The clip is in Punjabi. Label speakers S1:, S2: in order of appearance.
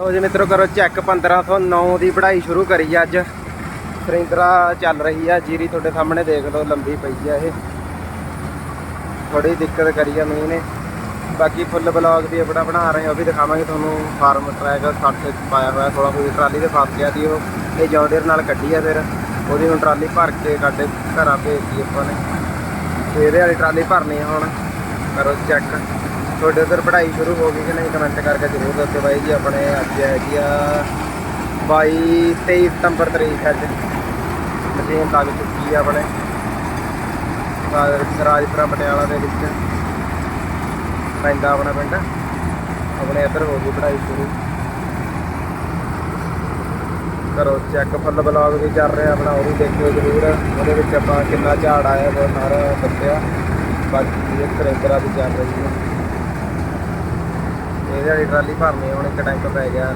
S1: ਲਓ ਜੀ ਮਿੱਤਰੋ, ਕਰੋ ਚੈੱਕ 1509 ਦੀ ਪੜ੍ਹਾਈ ਸ਼ੁਰੂ ਕਰੀ ਆ ਅੱਜ। ਸਰਿੰਦਰਾ ਚੱਲ ਰਹੀ ਆ, ਜੀਰੀ ਤੁਹਾਡੇ ਸਾਹਮਣੇ ਦੇਖ ਲਓ, ਲੰਬੀ ਪਈ ਆ ਇਹ। ਥੋੜੀ ਦਿੱਕਤ ਕਰੀ ਆ ਮੀਂਹ ਨੇ ਬਾਕੀ ਫੁੱਲ ਬਲੌਗ ਵੀ ਆਪਣਾ ਬਣਾ ਰਹੇ ਆ, ਉਹ ਵੀ ਦਿਖਾਵਾਂਗੇ ਤੁਹਾਨੂੰ। ਫਾਰਮ ਟਰੈਕ 60 ਪਾਇਆ ਹੋਇਆ 16 ਫੁੱਟ ਟਰਾਲੀ ਤੇ ਫਸ ਗਿਆ ਸੀ ਉਹ। ਇਹ ਜੌਂਡੀਅਰ ਨਾਲ ਕੱਢੀ ਆ ਫਿਰ। ਉਹਦੀ ਹੁਣ ਟਰਾਲੀ ਭਰ ਕੇ ਸਾਡੇ ਘਰਾਂ ਭੇਜਤੀ ਆਪਾਂ ਨੇ। ਤੇ ਇਹਦੇ ਵਾਲੀ ਟਰਾਲੀ ਭਰਨੀ ਆ ਹੁਣ। ਕਰੋ ਚੈੱਕ ਤੁਹਾਡੇ ਉਧਰ ਪੜ੍ਹਾਈ ਸ਼ੁਰੂ ਹੋ ਗਈ ਕਿ ਨਹੀਂ? ਕਮੈਂਟ ਕਰਕੇ ਜ਼ਰੂਰ ਦੱਸੋ ਬਾਈ ਜੀ, ਆਪਣੇ ਅੱਜ ਹੈਗੀ ਆ 22 23 ਸਤੰਬਰ ਤਰੀਕ ਅੱਜ। ਮਸ਼ੀਨ ਲੱਗ ਚੁੱਕੀ ਆ ਆਪਣੇ। ਰਾਜਪੁਰਾ ਪਟਿਆਲਾ ਦੇ ਵਿੱਚ। ਪੈਂਦਾ ਆਪਣਾ ਪਿੰਡ। ਆਪਣੇ ਇੱਧਰ ਹੋ ਗਈ ਪੜ੍ਹਾਈ ਸ਼ੁਰੂ। ਕਰੋ ਚੈੱਕ ਫੁੱਲ ਬਲੌਗ ਵੀ ਚੱਲ ਰਿਹਾ ਆਪਣਾ, ਉਹ ਵੀ ਦੇਖਿਓ ਜ਼ਰੂਰ। ਉਹਦੇ ਵਿੱਚ ਆਪਾਂ ਕਿੰਨਾ ਝਾੜ ਆਇਆ ਉਹ ਸਾਰਾ ਦੱਸਿਆ। ਬਾਕੀ ਇਹ ਸਰੇਂਦਰਾ ਵੀ ਚੱਲ ਰਹੀ ਹੈ ਵਾਲੀ ਟਰਾਲੀ ਭਰਨੀ ਆ, ਹੁਣ ਇੱਕ ਟੈਂਕ ਪੈ ਗਿਆ।